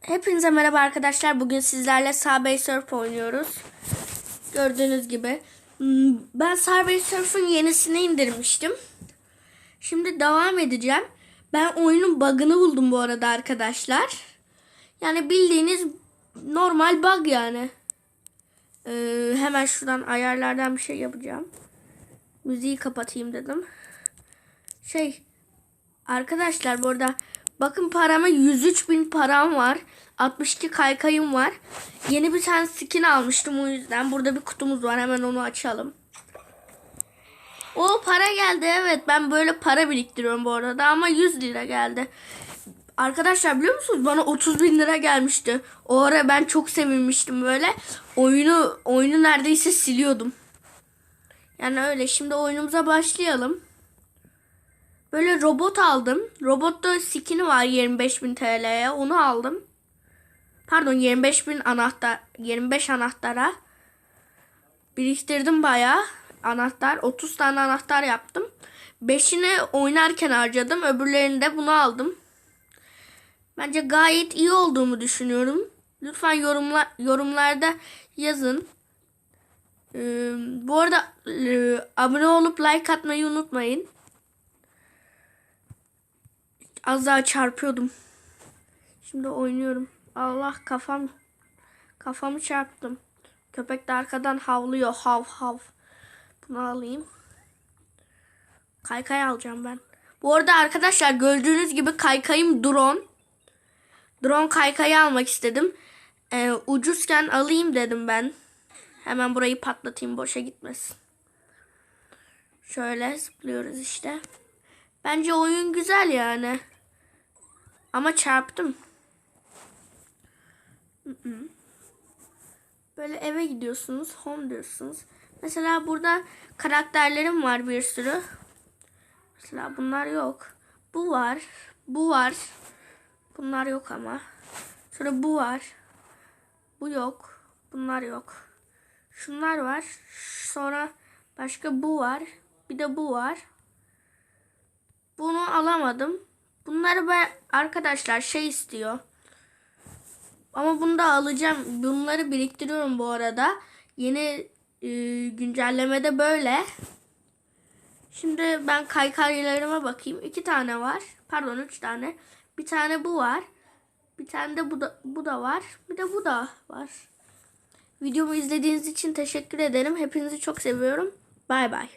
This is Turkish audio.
Hepinize- merhaba arkadaşlar. Bugün sizlerle Subway Surf oynuyoruz. Gördüğünüz gibi. Hmm, Ben Subway Surf'ın yenisini indirmiştim. Şimdi devam edeceğim. Ben oyunun bug'ını buldum bu arada arkadaşlar. Yani bildiğiniz normal bug yani. Ee, hemen şuradan ayarlardan bir şey yapacağım. Müziği kapatayım dedim. Şey Arkadaşlar burada bakın parama 103 bin param var. 62 kaykayım var. Yeni bir tane skin almıştım o yüzden. Burada bir kutumuz var hemen onu açalım. O para geldi evet ben böyle para biriktiriyorum bu arada ama 100 lira geldi. Arkadaşlar biliyor musunuz bana 30 bin lira gelmişti. O ara ben çok sevinmiştim böyle. Oyunu oyunu neredeyse siliyordum. Yani öyle şimdi oyunumuza başlayalım. Böyle robot aldım. Robotta skin'i var 25.000 TL'ye. Onu aldım. Pardon 25.000 anahtar 25 anahtara. Biriktirdim bayağı anahtar. 30 tane anahtar yaptım. 5'ini oynarken harcadım. Öbürlerini de bunu aldım. Bence gayet iyi olduğumu düşünüyorum. Lütfen yorumla, yorumlarda yazın. Ee, bu arada e, abone olup like atmayı unutmayın. Az daha çarpıyordum. Şimdi oynuyorum. Allah kafam kafamı çarptım. Köpek de arkadan havlıyor. Hav hav. Bunu alayım. Kaykay alacağım ben. Bu arada arkadaşlar gördüğünüz gibi kaykayım drone. Drone kaykayı almak istedim. Ee, ucuzken alayım dedim ben. Hemen burayı patlatayım boşa gitmesin. Şöyle zıplıyoruz işte. Bence oyun güzel yani. Ama çarptım. Böyle eve gidiyorsunuz. Home diyorsunuz. Mesela burada karakterlerim var bir sürü. Mesela bunlar yok. Bu var. Bu var. Bunlar yok ama. Sonra bu var. Bu yok. Bunlar yok. Şunlar var. Sonra başka bu var. Bir de bu var. Bunu alamadım. Bunları ben arkadaşlar şey istiyor. Ama bunu da alacağım. Bunları biriktiriyorum bu arada. Yeni e, güncellemede böyle. Şimdi ben kaykaylarıma bakayım. İki tane var. Pardon üç tane. Bir tane bu var. Bir tane de bu da, bu da var. Bir de bu da var. Videomu izlediğiniz için teşekkür ederim. Hepinizi çok seviyorum. Bay bay.